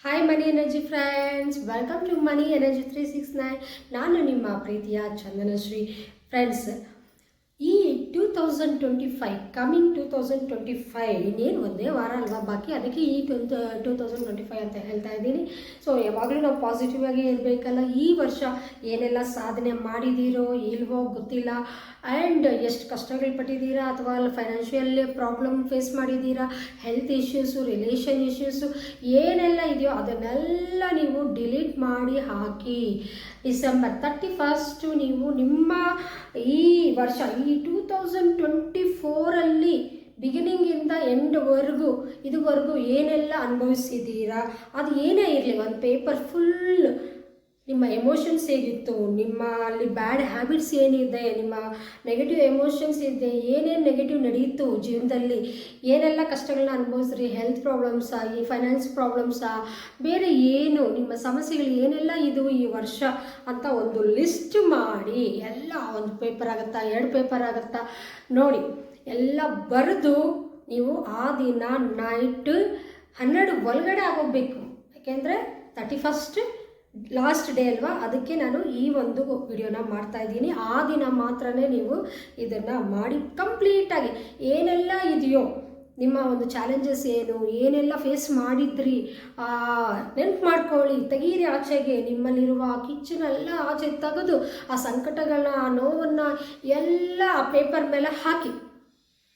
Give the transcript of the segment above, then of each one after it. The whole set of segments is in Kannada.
Hi money energy friends welcome to money energy three six nine ನಾನು ನಿಮ್ಮ ಪ್ರೀತಿಯ ಚಂದನಶ್ರೀ. ಫ್ರೆಂಡ್ಸ್ ಈ two thousand twenty five coming two thousand twenty five ಇನ್ನೇನು ಒಂದೇ ವಾರ ಅಲ್ವಾ? ಬಾಕಿ ಅದಕ್ಕೆ ಈ two two thousand twenty five ಅಂತ ಹೇಳ್ತಾ ಇದ್ದೀನಿ. ಸೊ ಯಾವಾಗಲೂ ನಾವು ಪಾಸಿಟಿವ್ ಆಗಿ ಇರಬೇಕಲ್ಲ? ಈ ವರ್ಷ ಏನೆಲ್ಲ ಸಾಧನೆ ಮಾಡಿದ್ದೀರೋ ಇಲ್ವೋ ಗೊತ್ತಿಲ್ಲ. ಆ್ಯಂಡ್ ಎಷ್ಟು ಕಷ್ಟಗಳು ಪಟ್ಟಿದ್ದೀರಾ? ಅಥವಾ ಫೈನಾನ್ಷಿಯಲ್ ಪ್ರಾಬ್ಲಮ್ ಫೇಸ್ ಮಾಡಿದ್ದೀರಾ? ಹೆಲ್ತ್ ಇಶ್ಯೂಸು ರಿಲೇಷನ್ ಇಶ್ಯೂಸು ಏನೆಲ್ಲ ಇದೆಯೋ ಅದನ್ನೆಲ್ಲ ನೀವು ಡಿಲೀಟ್ ಮಾಡಿ ಹಾಕಿ. ಡಿಸೆಂಬರ್ ತರ್ಟಿ ಫಸ್ಟು ನೀವು ನಿಮ್ಮ ಈ ವರ್ಷ, ಈ ಟೂ ತೌಸಂಡ್ ಟ್ವೆಂಟಿ ಫೋರಲ್ಲಿ ಬಿಗಿನಿಂಗಿಂದ ಎಂಡ್ವರೆಗೂ ಇದುವರೆಗೂ ಏನೆಲ್ಲ ಅನುಭವಿಸಿದ್ದೀರಾ? ಅದು ಏನೇ ಇರಲಿ ಒಂದು ಪೇಪರ್ ಫುಲ್ ನಿಮ್ಮ ಎಮೋಷನ್ಸ್ ಹೇಗಿತ್ತು? ನಿಮ್ಮ ಅಲ್ಲಿ ಬ್ಯಾಡ್ ಹ್ಯಾಬಿಟ್ಸ್ ಏನಿದೆ? ನಿಮ್ಮ ನೆಗೆಟಿವ್ ಎಮೋಷನ್ಸ್ ಇದೆ? ಏನೇನು ನೆಗೆಟಿವ್ ನಡೆಯಿತು ಜೀವನದಲ್ಲಿ? ಏನೆಲ್ಲ ಕಷ್ಟಗಳನ್ನ ಅನುಭವಿಸ್ರಿ? ಹೆಲ್ತ್ ಪ್ರಾಬ್ಲಮ್ಸಾ ಈ ಫೈನಾನ್ಸ್ ಪ್ರಾಬ್ಲಮ್ಸಾ ಬೇರೆ ಏನು, ನಿಮ್ಮ ಸಮಸ್ಯೆಗಳು ಏನೆಲ್ಲ ಇದು ಈ ವರ್ಷ ಅಂತ ಒಂದು ಲಿಸ್ಟ್ ಮಾಡಿ, ಎಲ್ಲ ಒಂದು ಪೇಪರ್ ಆಗುತ್ತಾ, ಎರಡು ಪೇಪರ್ ಆಗುತ್ತಾ, ನೋಡಿ, ಎಲ್ಲ ಬರೆದು ನೀವು ಆ ದಿನ ನೈಟ್ ಹನ್ನೆರಡು ಒಳಗಡೆ ಆಗೋಗ್ಬೇಕು. ಯಾಕೆಂದರೆ ತರ್ಟಿ ಫಸ್ಟ್ ಲಾಸ್ಟ್ ಡೇ ಅಲ್ವಾ? ಅದಕ್ಕೆ ನಾನು ಈ ಒಂದು ವಿಡಿಯೋನ ಮಾಡ್ತಾ ಇದ್ದೀನಿ. ಆ ದಿನ ಮಾತ್ರನೇ ನೀವು ಇದನ್ನು ಮಾಡಿ ಕಂಪ್ಲೀಟಾಗಿ ಏನೆಲ್ಲ ಇದೆಯೋ, ನಿಮ್ಮ ಒಂದು ಚಾಲೆಂಜಸ್ ಏನು, ಏನೆಲ್ಲ ಫೇಸ್ ಮಾಡಿದ್ರಿ ನೆನ್ಪು ಮಾಡ್ಕೊಳ್ಳಿ. ತೆಗೀರಿ ಆಚೆಗೆ. ನಿಮ್ಮಲ್ಲಿರುವ ಆ ಕಿಚ್ಚನೆಲ್ಲ ಆಚೆ ತೆಗೆದು, ಆ ಸಂಕಟಗಳನ್ನ, ಆ ನೋವನ್ನು ಎಲ್ಲ ಆ ಪೇಪರ್ ಮೇಲೆ ಹಾಕಿ.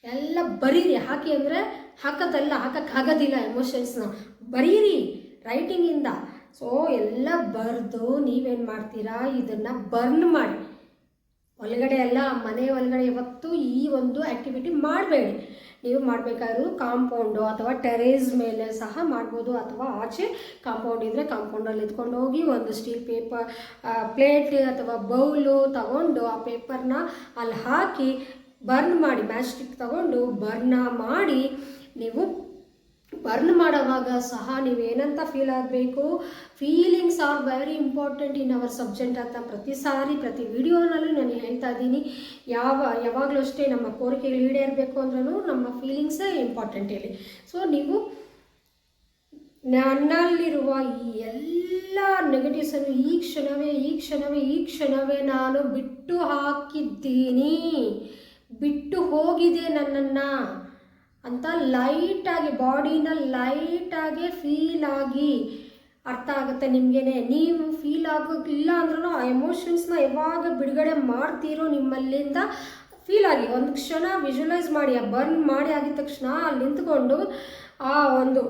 ಎಲ್ಲ ಬರೀರಿ. ಹಾಕಿ ಅಂದರೆ ಹಾಕೋದಲ್ಲ, ಹಾಕೋಕ್ಕಾಗೋದಿಲ್ಲ ಎಮೋಷನ್ಸ್ನ ಬರೀರಿ. ರೈಟಿಂಗಿಂದ ಸೊ ಎಲ್ಲ ಬರೆದು ನೀವೇನು ಮಾಡ್ತೀರಾ? ಇದನ್ನು ಬರ್ನ್ ಮಾಡಿ. ಒಳಗಡೆ ಎಲ್ಲ ಮನೆ ಒಳಗಡೆ ಇವತ್ತು ಈ ಒಂದು ಆ್ಯಕ್ಟಿವಿಟಿ ಮಾಡಬೇಡಿ. ನೀವು ಮಾಡಬೇಕಾದ್ರೂ ಕಾಂಪೌಂಡು ಅಥವಾ ಟೆರೇಸ್ ಮೇಲೆ ಸಹ ಮಾಡ್ಬೋದು. ಅಥವಾ ಆಚೆ ಕಾಂಪೌಂಡ್ ಇದ್ದರೆ ಕಾಂಪೌಂಡಲ್ಲಿ ಎತ್ಕೊಂಡು ಹೋಗಿ ಒಂದು ಸ್ಟೀಲ್ ಪೇಪರ್ ಪ್ಲೇಟ್ ಅಥವಾ ಬೌಲು ತಗೊಂಡು ಆ ಪೇಪರ್ನ ಅಲ್ಲಿ ಹಾಕಿ ಬರ್ನ್ ಮಾಡಿ. ಮ್ಯಾಸ್ಟಿಕ್ ತಗೊಂಡು ಬರ್ನ ಮಾಡಿ ನೀವು ಬರ್ನ್ ಮಾಡೋವಾಗ ಸಹ ನೀವೇನಂತ ಫೀಲ್ ಆಗಬೇಕು? Feelings are very important in our subject ಅಂತ ಪ್ರತಿ ಸಾರಿ ಪ್ರತಿ ವಿಡಿಯೋನಲ್ಲೂ ನಾನು ಹೇಳ್ತಾ ಇದ್ದೀನಿ. ಯಾವ, ಯಾವಾಗಲೂ ಅಷ್ಟೇ ನಮ್ಮ ಕೋರಿಕೆಗಳು ಈಡೇರಬೇಕು ಅಂದ್ರೂ ನಮ್ಮ ಫೀಲಿಂಗ್ಸೇ ಇಂಪಾರ್ಟೆಂಟ್ ಇಲ್ಲಿ ಸೊ ನೀವು ನನ್ನಲ್ಲಿರುವ ಈ ಎಲ್ಲ ನೆಗೆಟಿವ್ಸನ್ನು ಈ ಕ್ಷಣವೇ ಈ ಕ್ಷಣವೇ ಈ ಕ್ಷಣವೇ ನಾನು ಬಿಟ್ಟು ಹಾಕಿದ್ದೀನಿ. ಬಿಟ್ಟು ಹೋಗಿದೆ ನನ್ನನ್ನು. ಅಂತ ಲೈಟಾಗಿ, ಬಾಡಿನ ಲೈಟಾಗಿ ಫೀಲ್ ಆಗಿ ಅರ್ಥ ಆಗುತ್ತೆ ನಿಮಗೇನೆ. ನೀವು ಫೀಲ್ ಆಗೋಕ್ಕಿಲ್ಲ ಅಂದ್ರೂ ಆ ಎಮೋಷನ್ಸ್ನ ಯಾವಾಗ ಬಿಡುಗಡೆ ಮಾಡ್ತೀರೋ ನಿಮ್ಮಲ್ಲಿಂದ ಫೀಲ್ ಆಗಿ. ಒಂದು ಕ್ಷಣ ವಿಜುವಲೈಸ್ ಮಾಡಿ, ಆ ಬರ್ನ್ ಮಾಡಿ ಆಗಿದ ತಕ್ಷಣ ಅಲ್ಲಿ ನಿಂತ್ಕೊಂಡು ಆ ಒಂದು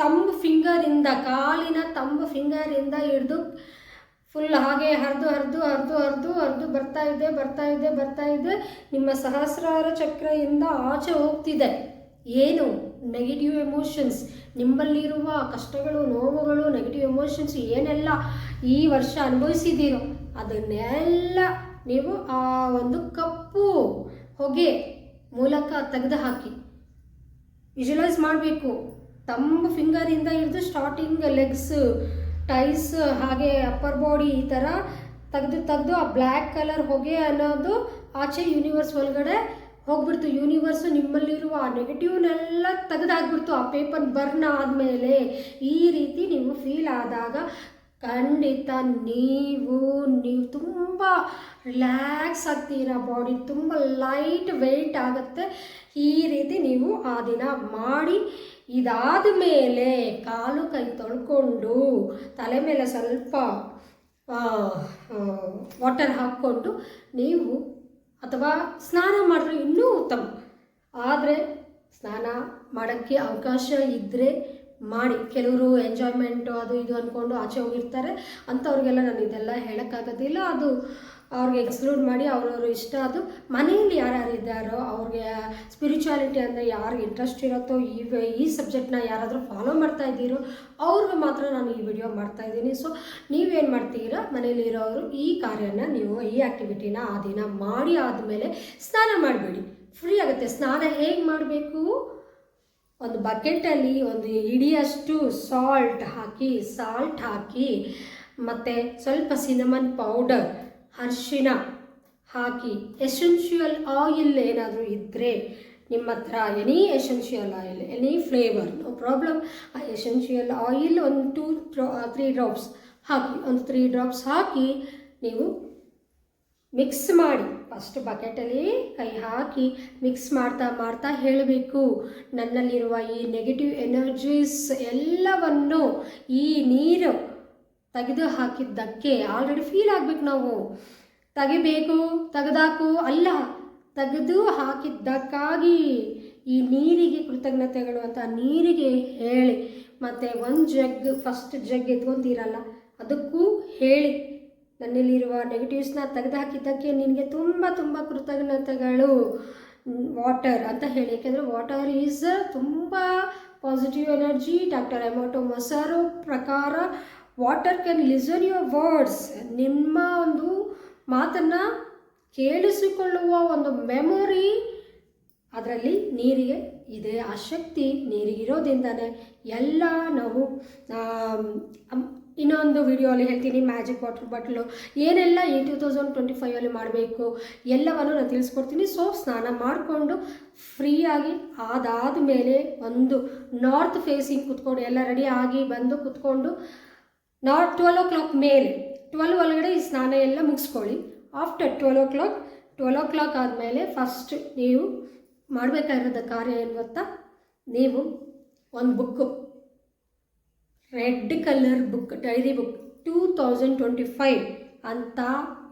ತಂಬ್ ಫಿಂಗರಿಂದ ಕಾಲಿನ ತಂಬ್ ಫಿಂಗರಿಂದ ಹಿಡಿದು ಫುಲ್ ಹಾಗೆ ಹರಿದು ಹರಿದು ಹರಿದು ಹರಿದು ಹರಿದು ಬರ್ತಾ ಇದೆ ಬರ್ತಾ ಇದೆ ಬರ್ತಾ ಇದೆ. ನಿಮ್ಮ ಸಹಸ್ರಾರ ಚಕ್ರದಿಂದ ಆಚೆ ಹೋಗ್ತಿದೆ. ಏನು? ನೆಗೆಟಿವ್ ಎಮೋಷನ್ಸ್ ನಿಮ್ಮಲ್ಲಿರುವ ಕಷ್ಟಗಳು, ನೋವುಗಳು ನೆಗೆಟಿವ್ ಎಮೋಷನ್ಸ್ ಏನೆಲ್ಲ ಈ ವರ್ಷ ಅನುಭವಿಸಿದ್ದೀರೋ ಅದನ್ನೆಲ್ಲ ನೀವು ಆ ಒಂದು ಕಪ್ಪು ಹೊಗೆ ಮೂಲಕ ತೆಗೆದು ಹಾಕಿ ವಿಜುವಲೈಸ್ ಮಾಡಬೇಕು. ತಮ್ಮ ಫಿಂಗರಿಂದ ಹಿಡಿದು ಸ್ಟಾರ್ಟಿಂಗ್ ಲೆಗ್ಸ್ ಟೈಸ್ ಹಾಗೆ ಅಪ್ಪರ್ ಬಾಡಿ ಈ ಥರ ತೆಗೆದು ತೆಗೆದು ಆ ಬ್ಲ್ಯಾಕ್ ಕಲರ್ ಹೊಗೆ ಅನ್ನೋದು ಆಚೆ ಯೂನಿವರ್ಸ್ ಒಳಗಡೆ ಹೋಗ್ಬಿಡ್ತು ಯೂನಿವರ್ಸು ನಿಮ್ಮಲ್ಲಿರುವ ಆ ನೆಗೆಟಿವ್ನೆಲ್ಲ ತೆಗೆದಾಗ್ಬಿಡ್ತು, ಆ ಪೇಪರ್ ಬರ್ನ್ ಆದಮೇಲೆ. ಈ ರೀತಿ ನೀವು ಫೀಲ್ ಆದಾಗ ಖಂಡಿತ ನೀವು ನೀವು ತುಂಬ ರಿಲ್ಯಾಕ್ಸ್ ಆಗ್ತೀರ ಬಾಡಿ ತುಂಬ ಲೈಟ್ ವೆಯ್ಟ್ ಆಗುತ್ತೆ. ಈ ರೀತಿ ನೀವು ಆ ದಿನ ಮಾಡಿ ಇದಾದ ಮೇಲೆ ಕಾಲು ಕೈ ತೊಳ್ಕೊಂಡು, ತಲೆ ಮೇಲೆ ಸ್ವಲ್ಪ ವಾಟರ್ ಹಾಕ್ಕೊಂಡು ನೀವು ಅಥವಾ ಸ್ನಾನ ಮಾಡಿದ್ರೆ ಇನ್ನೂ ಉತ್ತಮ. ಆದರೆ ಸ್ನಾನ ಮಾಡೋಕ್ಕೆ ಅವಕಾಶ ಇದ್ದರೆ ಮಾಡಿ. ಕೆಲವರು ಎಂಜಾಯ್ಮೆಂಟು ಅದು ಇದು ಅಂದ್ಕೊಂಡು ಆಚೆ ಹೋಗಿರ್ತಾರೆ. ಅಂಥವ್ರಿಗೆಲ್ಲ ನಾನು ಇದೆಲ್ಲ ಹೇಳೋಕ್ಕಾಗೋದಿಲ್ಲ. ಅದು ಅವ್ರಿಗೆ ಎಕ್ಸ್ಕ್ಲೂಡ್ ಮಾಡಿ ಅವ್ರವ್ರ ಇಷ್ಟ ಅದು. ಮನೆಯಲ್ಲಿ ಯಾರ್ಯಾರು ಇದ್ದಾರೋ ಅವ್ರಿಗೆ ಸ್ಪಿರಿಚುಯಾಲಿಟಿ ಅಂದರೆ ಯಾರಿಗೆ ಇಂಟ್ರೆಸ್ಟ್ ಇರುತ್ತೋ ಈ ಈ ಸಬ್ಜೆಕ್ಟ್ನ ಯಾರಾದರೂ ಫಾಲೋ ಮಾಡ್ತಾ ಇದ್ದೀರೋ ಅವ್ರಿಗೆ ಮಾತ್ರ ನಾನು ಈ ವಿಡಿಯೋ ಮಾಡ್ತಾ ಇದ್ದೀನಿ. ಸೊ ನೀವೇನು ಮಾಡ್ತೀರಾ? ಮನೇಲಿರೋರು ಈ ಕಾರ್ಯನ ನೀವು ಈ ಆ್ಯಕ್ಟಿವಿಟಿನ ಆ ದಿನ ಮಾಡಿ ಆದಮೇಲೆ ಸ್ನಾನ ಮಾಡಬೇಡಿ. ಫ್ರೀ ಆಗುತ್ತೆ. ಸ್ನಾನ ಹೇಗೆ ಮಾಡಬೇಕು? ಒಂದು ಬಕೆಟಲ್ಲಿ ಒಂದು ಇಡಿಯಷ್ಟು ಸಾಲ್ಟ್ ಹಾಕಿ ಸಾಲ್ಟ್ ಹಾಕಿ, ಮತ್ತು ಸ್ವಲ್ಪ ಸಿನಮನ್ ಪೌಡರ್ ಅರಿಶಿನ ಹಾಕಿ ಎಸೆನ್ಷಿಯಲ್ ಆಯಿಲ್ ಏನಾದರೂ ಇದ್ದರೆ ನಿಮ್ಮ ಹತ್ರ any essential oil any flavour no problem ಆ ಎಸೆನ್ಷಿಯಲ್ ಆಯಿಲ್ ಒಂದು ಟೂ ತ್ರೀ ಡ್ರಾಪ್ಸ್ ಹಾಕಿ, ಒಂದು ತ್ರೀ ಡ್ರಾಪ್ಸ್ ಹಾಕಿ ನೀವು ಮಿಕ್ಸ್ ಮಾಡಿ. ಫಸ್ಟ್ ಬಕೆಟಲ್ಲಿ ಕೈ ಹಾಕಿ ಮಿಕ್ಸ್ ಮಾಡ್ತಾ ಮಾಡ್ತಾ ಹೇಳಬೇಕು. ನನ್ನಲ್ಲಿರುವ ಈ ನೆಗೆಟಿವ್ ಎನರ್ಜೀಸ್ ಎಲ್ಲವನ್ನು ಈ ನೀರು ತೆಗೆದು ಹಾಕಿದ್ದಕ್ಕೆ ಆಲ್ರೆಡಿ ಫೀಲ್ ಆಗ್ಬೇಕು ನಾವು. ತೆಗಿಬೇಕು, ತೆಗೆದಾಕು, ಅಲ್ಲ, ತೆಗೆದು ಹಾಕಿದ್ದಕ್ಕಾಗಿ ಈ ನೀರಿಗೆ ಕೃತಜ್ಞತೆಗಳು ಅಂತ ನೀರಿಗೆ ಹೇಳಿ. ಮತ್ತು ಒಂದು ಜಗ್ ಫಸ್ಟ್ ಜಗ್ ಎತ್ಕೊಂತೀರಲ್ಲ, ಅದಕ್ಕೂ ಹೇಳಿ. ನನ್ನಲ್ಲಿರುವ ನೆಗೆಟಿವ್ಸ್ನ ತೆಗೆದುಹಾಕಿದ್ದಕ್ಕೆ ನಿನಗೆ ತುಂಬ ತುಂಬ ಕೃತಜ್ಞತೆಗಳು. ವಾಟರ್ ಅಂತ ಹೇಳಿ, ಯಾಕೆಂದರೆ ವಾಟರ್ ಈಸ್ ತುಂಬ positive energy doctor Emoto Masaru ಪ್ರಕಾರ water can listen your words ನಿಮ್ಮ ಒಂದು ಮಾತನ್ನು ಕೇಳಿಸಿಕೊಳ್ಳುವ ಒಂದು ಮೆಮೊರಿ ಅದರಲ್ಲಿ ನೀರಿಗೆ ಇದೆ. ಆ ಶಕ್ತಿ ನೀರಿಗಿರೋದ್ರಿಂದನೇ ಎಲ್ಲ ನಾವು ಇನ್ನೊಂದು ವಿಡಿಯೋಲಿ ಹೇಳ್ತೀನಿ ಮ್ಯಾಜಿಕ್ ವಾಟರ್ ಬಾಟ್ಲು ಏನೆಲ್ಲ ಈ ಟೂ ತೌಸಂಡ್ ಟ್ವೆಂಟಿ ಫೈವಲ್ಲಿ ಮಾಡಬೇಕು, ಎಲ್ಲವನ್ನು ನಾನು ತಿಳಿಸ್ಕೊಡ್ತೀನಿ. ಸೊ ಸ್ನಾನ ಮಾಡಿಕೊಂಡು ಫ್ರೀಯಾಗಿ ಅದಾದ ಮೇಲೆ ಒಂದು ನಾರ್ತ್ ಫೇಸಿಂಗ್ ಕುತ್ಕೊಂಡು, ಎಲ್ಲ ರೆಡಿ ಆಗಿ ಬಂದು ಕುತ್ಕೊಂಡು ನಾಟ್ ಟ್ವೆಲ್ ಓ ಕ್ಲಾಕ್ ಮೇಲೆ ಟ್ವೆಲ್ ಒಳಗಡೆ ಈ ಸ್ನಾನ ಎಲ್ಲ ಮುಗಿಸ್ಕೊಳ್ಳಿ. After twelve o'clock twelve o'clock ಆದಮೇಲೆ ಫಸ್ಟ್ ನೀವು ಮಾಡಬೇಕಾಗಿರೋದ ಕಾರ್ಯ ಏನು ಗೊತ್ತಾ? ನೀವು ಒಂದು book. Red colour book diary book two thousand twenty five ಅಂತ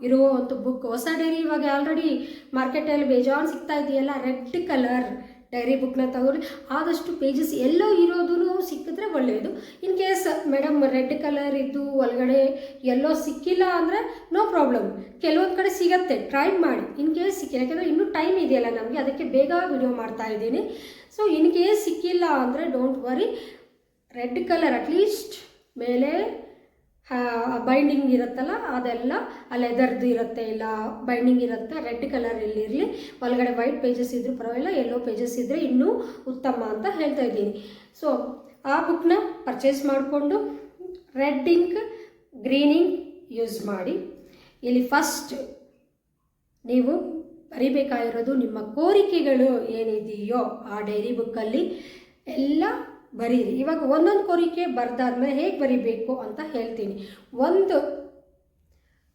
ಇರುವ ಒಂದು ಬುಕ್ ಹೊಸ ಡೈರಿ ಇವಾಗ ಆಲ್ರೆಡಿ ಮಾರ್ಕೆಟಲ್ಲಿ ಬೇಜಾನ್ ಸಿಗ್ತಾ ಇದೆಯಲ್ಲ? ರೆಡ್ ಕಲರ್ ಡೈರಿ ಬುಕ್ನ ತಗೊಳ್ಳಿ. ಆದಷ್ಟು ಪೇಜಸ್ ಎಲ್ಲೋ ಇರೋದು ಸಿಕ್ಕಿದ್ರೆ ಒಳ್ಳೆಯದು in case madam red colour ಇದ್ದು ಒಳಗಡೆ ಎಲ್ಲೋ ಸಿಕ್ಕಿಲ್ಲ ಅಂದರೆ ನೋ ಪ್ರಾಬ್ಲಮ್ ಕೆಲವೊಂದು ಕಡೆ ಸಿಗತ್ತೆ. ಟ್ರೈ ಮಾಡಿ. ಇನ್ ಕೇಸ್ ಸಿಕ್ಕಿಲ್ಲ. ಯಾಕಂದರೆ ಇನ್ನೂ ಟೈಮ್ ಇದೆಯಲ್ಲ ನಮಗೆ. ಅದಕ್ಕೆ ಬೇಗ ವಿಡಿಯೋ ಮಾಡ್ತಾ ಇದ್ದೀನಿ. ಸೊ ಇನ್ ಕೇಸ್ ಸಿಕ್ಕಿಲ್ಲ ಅಂದರೆ don't worry red colour at least ಮೇಲೆ ಬೈಂಡಿಂಗ್ ಇರುತ್ತಲ್ಲ, ಅದೆಲ್ಲ ಆ ಲೆದರ್ದು ಇರುತ್ತೆ, ಇಲ್ಲ ಬೈಂಡಿಂಗ್ ಇರುತ್ತೆ ರೆಡ್ ಕಲರ್ ಇರಲಿ, ಒಳಗಡೆ ವೈಟ್ ಪೇಜಸ್ ಇದ್ರೂ ಪರವಾಗಿಲ್ಲ ಯೆಲ್ಲೋ ಪೇಜಸ್ ಇದ್ದರೆ ಇನ್ನೂ ಉತ್ತಮ ಅಂತ ಹೇಳ್ತಾ ಇದ್ದೀನಿ. ಸೊ ಆ ಬುಕ್ನ ಪರ್ಚೇಸ್ ಮಾಡಿಕೊಂಡು red ink green ink use ಮಾಡಿ, ಇಲ್ಲಿ ಫಸ್ಟ್ ನೀವು ಬರಿಬೇಕಾಗಿರೋದು ನಿಮ್ಮ ಕೋರಿಕೆಗಳು ಏನಿದೆಯೋ ಆ ಡೈರಿ ಬುಕ್ಕಲ್ಲಿ ಎಲ್ಲ ಬರೀರಿ. ಇವಾಗ ಒಂದೊಂದು ಕೋರಿಕೆ ಬರ್ದಾದ್ಮೇಲೆ ಹೇಗೆ ಬರಿಬೇಕು ಅಂತ ಹೇಳ್ತೀನಿ. ಒಂದು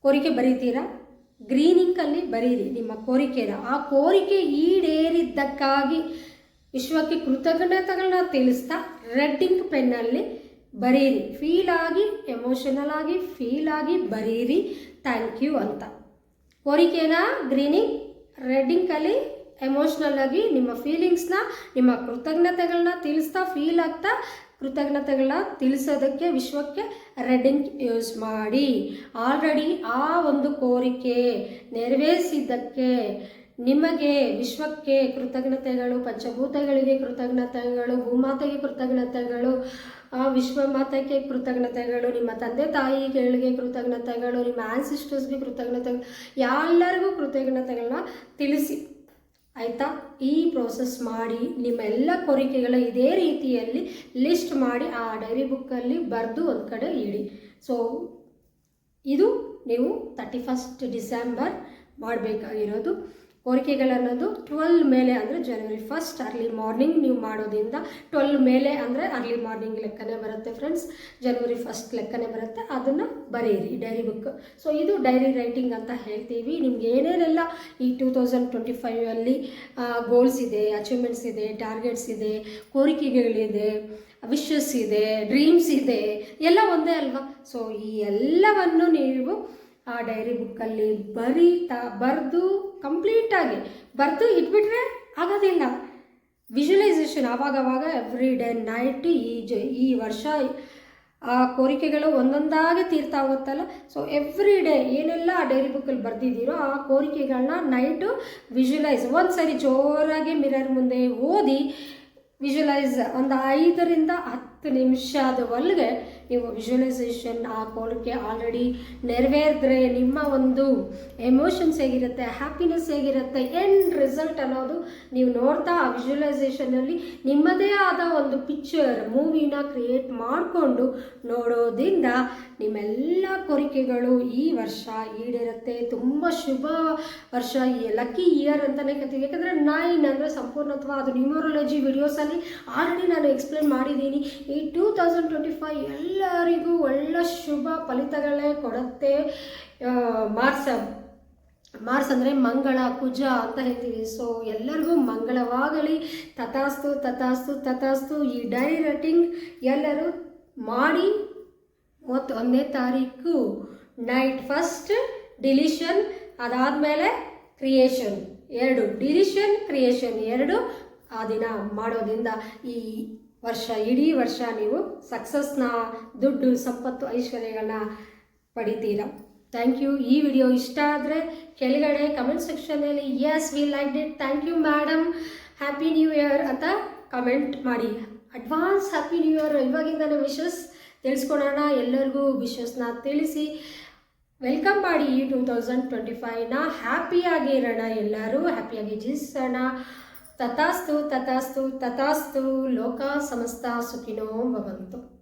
ಕೋರಿಕೆ ಬರೀತೀರಾ? ಗ್ರೀನ್ ಇಂಕಲ್ಲಿ ಬರೀರಿ ನಿಮ್ಮ ಕೋರಿಕೆನ. ಆ ಕೋರಿಕೆ ಈಡೇರಿದ್ದಕ್ಕಾಗಿ ವಿಶ್ವಕ್ಕೆ ಕೃತಜ್ಞತೆಗಳನ್ನ ತಿಳಿಸ್ತಾ ರೆಡ್ ಇಂಕ್ ಪೆನ್ನಲ್ಲಿ ಬರೀರಿ. ಫೀಲ್ ಆಗಿ, ಎಮೋಷನಲ್ ಆಗಿ, ಫೀಲ್ ಆಗಿ ಬರೀರಿ. ಥ್ಯಾಂಕ್ ಯು ಅಂತ. ಕೋರಿಕೆನ, ಗ್ರೀನಿಂಗ್ ರೆಡ್ ಇಂಕಲ್ಲಿ ಎಮೋಷ್ನಲ್ ಆಗಿ ನಿಮ್ಮ ಫೀಲಿಂಗ್ಸ್ನ ನಿಮ್ಮ ಕೃತಜ್ಞತೆಗಳನ್ನ ತಿಳಿಸ್ತಾ ಫೀಲ್ ಆಗ್ತಾ ಕೃತಜ್ಞತೆಗಳನ್ನ ತಿಳಿಸೋದಕ್ಕೆ ವಿಶ್ವಕ್ಕೆ ರೆಡ್ ಯೂಸ್ ಮಾಡಿ. ಆಲ್ರೆಡಿ ಆ ಒಂದು ಕೋರಿಕೆ ನೆರವೇರಿಸಿದ್ದಕ್ಕೆ ನಿಮಗೆ ವಿಶ್ವಕ್ಕೆ ಕೃತಜ್ಞತೆಗಳು, ಪಂಚಭೂತಗಳಿಗೆ ಕೃತಜ್ಞತೆಗಳು, ಭೂಮಾತೆಗೆ ಕೃತಜ್ಞತೆಗಳು, ಆ ವಿಶ್ವಮಾತೆಗೆ ಕೃತಜ್ಞತೆಗಳು, ನಿಮ್ಮ ತಂದೆ ತಾಯಿಗಳಿಗೆ ಕೃತಜ್ಞತೆಗಳು, ನಿಮ್ಮ ಆನ್ಸಿಸ್ಟರ್ಸ್ಗೆ ಕೃತಜ್ಞತೆಗಳು, ಎಲ್ಲರಿಗೂ ಕೃತಜ್ಞತೆಗಳನ್ನ ತಿಳಿಸಿ. ಆಯಿತಾ? ಈ ಪ್ರೋಸೆಸ್ ಮಾಡಿ ನಿಮ್ಮ ಎಲ್ಲ ಕೋರಿಕೆಗಳ ಇದೇ ರೀತಿಯಲ್ಲಿ ಲಿಸ್ಟ್ ಮಾಡಿ ಆ ಡೈರಿ ಬುಕ್ಕಲ್ಲಿ ಬರೆದು ಒಂದು ಕಡೆ ಇಡಿ. ಸೊ ಇದು ನೀವು ತರ್ಟಿ ಫಸ್ಟ್ ಡಿಸೆಂಬರ್ ಮಾಡಬೇಕಾಗಿರೋದು. ಕೋರಿಕೆಗಳನ್ನೋದು ಟ್ವೆಲ್ ಮೇಲೆ ಅಂದರೆ ಜನವರಿ ಫಸ್ಟ್ ಅರ್ಲಿ ಮಾರ್ನಿಂಗ್ ನೀವು ಮಾಡೋದ್ರಿಂದ ಟ್ವೆಲ್ ಮೇಲೆ ಅಂದರೆ ಅರ್ಲಿ ಮಾರ್ನಿಂಗ್ ಲೆಕ್ಕನೇ ಬರುತ್ತೆ ಫ್ರೆಂಡ್ಸ್ ಜನವರಿ ಫಸ್ಟ್ ಲೆಕ್ಕನೇ ಬರುತ್ತೆ. ಅದನ್ನು ಬರೀರಿ ಡೈರಿ ಬುಕ್ ಸೊ ಇದು ಡೈರಿ ರೈಟಿಂಗ್ ಅಂತ ಹೇಳ್ತೀವಿ. ನಿಮ್ಗೆ ಏನೇನೆಲ್ಲ ಈ ಟೂ ತೌಸಂಡ್ ಟ್ವೆಂಟಿ ಫೈವಲ್ಲಿ ಗೋಲ್ಸ್ ಇದೆ ಅಚೀವ್ಮೆಂಟ್ಸ್ ಇದೆ ಟಾರ್ಗೆಟ್ಸ್ ಇದೆ, ಕೋರಿಕೆಗಳಿದೆ ವಿಶಸ್ ಇದೆ ಡ್ರೀಮ್ಸ್ ಇದೆ, ಎಲ್ಲ ಒಂದೇ ಅಲ್ವಾ? ಸೊ ಈ ಎಲ್ಲವನ್ನು ನೀವು ಆ ಡೈರಿ ಬುಕ್ಕಲ್ಲಿ ಬರೀತಾ, ಬರೆದು ಕಂಪ್ಲೀಟಾಗಿ ಬರೆದು ಇಟ್ಬಿಟ್ರೆ ಆಗೋದಿಲ್ಲ. ವಿಜುವಲೈಸೇಷನ್ ಆವಾಗವಾಗ ಎವ್ರಿ ಡೇ ನೈಟ್ ಈ ಜ, ಈ ವರ್ಷ, ಆ ಕೋರಿಕೆಗಳು ಒಂದೊಂದಾಗಿ ತೀರ್ತಾ ಹೋಗುತ್ತಲ್ಲ. ಸೊ ಎವ್ರಿ ಡೇ ಏನೆಲ್ಲ ಆ ಡೈರಿ ಬುಕ್ಕಲ್ಲಿ ಬರೆದಿದ್ದೀರೋ ಆ ಕೋರಿಕೆಗಳನ್ನ ನೈಟು ವಿಜುವಲೈಸ್ ಒಂದು ಸರಿ ಜೋರಾಗಿ ಮಿರರ್ ಮುಂದೆ ಓದಿ ವಿಜುವಲೈಸ್ ಒಂದು ಐದರಿಂದ ಹತ್ತು ನಿಮಿಷದ ಒಳಗೆ ನೀವು ವಿಜುವಲೈಸೇಷನ್ ಆ ಕೋರಿಕೆ ಆಲ್ರೆಡಿ ನೆರವೇರಿದ್ರೆ ನಿಮ್ಮ ಒಂದು ಎಮೋಷನ್ಸ್ ಹೇಗಿರುತ್ತೆ ಹ್ಯಾಪಿನೆಸ್ ಹೇಗಿರುತ್ತೆ ಎಂಡ್ ರಿಸಲ್ಟ್ ಅನ್ನೋದು ನೀವು ನೋಡ್ತಾ ಆ ವಿಜುವಲೈಸೇಷನಲ್ಲಿ ನಿಮ್ಮದೇ ಆದ ಒಂದು ಪಿಕ್ಚರ್ ಮೂವಿನ ಕ್ರಿಯೇಟ್ ಮಾಡಿಕೊಂಡು ನೋಡೋದ್ರಿಂದ ನಿಮ್ಮೆಲ್ಲ ಕೋರಿಕೆಗಳು ಈ ವರ್ಷ ಈಡೇರುತ್ತೆ. ತುಂಬ ಶುಭ ವರ್ಷ ಈ ಲಕ್ಕಿ ಇಯರ್ ಅಂತಲೇ ಕರಿತೀವಿ ಯಾಕಂದರೆ ನೈನ್ ಅಂದರೆ ಸಂಪೂರ್ಣತ್ವ ಅದು ನ್ಯೂಮರಾಲಜಿ ವಿಡಿಯೋಸಲ್ಲಿ ಆಲ್ರೆಡಿ ನಾನು ಎಕ್ಸ್ಪ್ಲೇನ್ ಮಾಡಿದ್ದೀನಿ. ಈ ಟೂ ತೌಸಂಡ್ ಟ್ವೆಂಟಿ ಫೈವ್ ಎಲ್ಲರಿಗೂ ಒಳ್ಳೆ ಶುಭ ಫಲಿತಗಳೇ ಕೊಡುತ್ತೆ. ಮಾರ್ಸ, ಮಾರ್ಸ್ ಅಂದರೆ ಮಂಗಳ, ಕುಜ ಅಂತ ಹೇಳ್ತೀವಿ. ಸೊ ಎಲ್ಲರಿಗೂ ಮಂಗಳವಾಗಲಿ. ತಥಾಸ್ತು ತಥಾಸ್ತು ತಥಾಸ್ತು. ಈ ಡೈರಿ ರೈಟಿಂಗ್ ಎಲ್ಲರೂ ಮಾಡಿ ಮೂವತ್ತೊಂದನೇ ತಾರೀಕು ನೈಟ್ ಫಸ್ಟ್ ಡಿಲಿಷನ್ ಅದಾದಮೇಲೆ ಕ್ರಿಯೇಷನ್ ಎರಡು ಡಿಲಿಷನ್ ಕ್ರಿಯೇಷನ್ ಎರಡು ಆ ದಿನ ಮಾಡೋದ್ರಿಂದ ಈ ವರ್ಷ, ಇಡೀ ವರ್ಷ ನೀವು ಸಕ್ಸಸ್ನ ದುಡ್ಡು, ಸಂಪತ್ತು, ಐಶ್ವರ್ಯಗಳನ್ನ ಪಡಿತೀರ? ಥ್ಯಾಂಕ್ ಯು ಈ ವಿಡಿಯೋ ಇಷ್ಟ ಆದರೆ ಕೆಳಗಡೆ ಕಮೆಂಟ್ ಸೆಕ್ಷನಲ್ಲಿ yes we liked it thank you madam happy new year ಅಂತ ಕಮೆಂಟ್ ಮಾಡಿ. ಅಡ್ವಾನ್ಸ್ ಹ್ಯಾಪಿ ನ್ಯೂ ಇಯರ್ ಇವಾಗಿಂದನೇ ವಿಶಸ್ ತಿಳಿಸ್ಕೊಡೋಣ. ಎಲ್ಲರಿಗೂ ವಿಶಸ್ನ ತಿಳಿಸಿ. ವೆಲ್ಕಮ್ ಮಾಡಿ. ಈ ಟೂ ತೌಸಂಡ್ ಟ್ವೆಂಟಿ ಫೈವ್ನ ಹ್ಯಾಪಿಯಾಗಿ ಇರೋಣ ಎಲ್ಲರೂ. ಹ್ಯಾಪಿಯಾಗಿ ಜೀವಿಸೋಣ. ತಥಾಸ್ತು ತಥಾಸ್ತು ತಥಾಸ್ತು ಲೋಕ ಸಮಸ್ತ ಸುಖಿನೋ ಭವಂತು